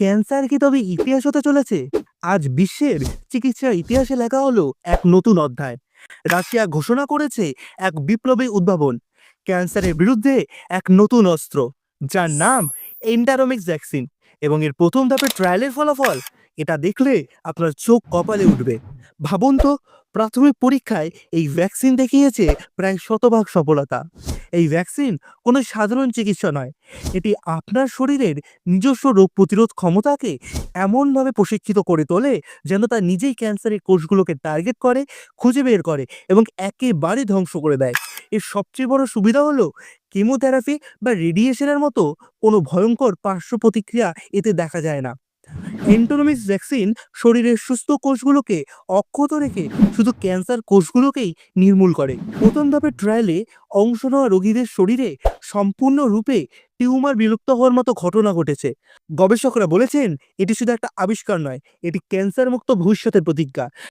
Cancer কি তবে ইতিহাস হতে চলেছে? আজ বিশ্বের চিকিৎসার ইতিহাসে লেখা হলো এক নতুন অধ্যায়। রাশিয়া ঘোষণা করেছে এক বিপ্লবী উদ্ভাবন, ক্যান্সারের বিরুদ্ধে এক নতুন অস্ত্র, যার নাম এন্টারোমিক্স ভ্যাকসিন। এবং এর প্রথম ধাপের ট্রায়ালের ফলাফল, এটা দেখলে আপনার চোখ কপালে উঠবে। ভাবুন তো, প্রাথমিক পরীক্ষায় এই ভ্যাকসিন দেখিয়েছে প্রায় শতভাগ সফলতা। এই ভ্যাকসিন কোনো সাধারণ চিকিৎসা নয়। এটি আপনার শরীরের নিজস্ব রোগ প্রতিরোধ ক্ষমতাকে এমনভাবে প্রশিক্ষিত করে তোলে যেন তা নিজেই ক্যান্সারের কোষগুলোকে টার্গেট করে, খুঁজে বের করে এবং একেবারে ধ্বংস করে দেয়। এর সবচেয়ে বড় সুবিধা হলো কেমোথেরাপি বা রেডিয়েশনের মতো কোনো ভয়ঙ্কর পার্শ্ব প্রতিক্রিয়া এতে দেখা যায় না। এন্টোনমিক্স ভ্যাকসিন শরীরের সুস্থ কোষগুলোকে অক্ষত রেখে শুধু ক্যান্সার কোষগুলোকেই নির্মূল করে। প্রথম ধাপের ট্রায়ালে অংশ নেওয়া রোগীদের শরীরে সম্পূর্ণরূপে টিউমার বিলুপ্ত হওয়ার মতো ঘটনা ঘটেছে। গবেষকরা বলেছেন, এটি শুধু একটা আবিষ্কার নয়, এটি ক্যান্সার মুক্ত ভবিষ্যতের প্রতিজ্ঞা।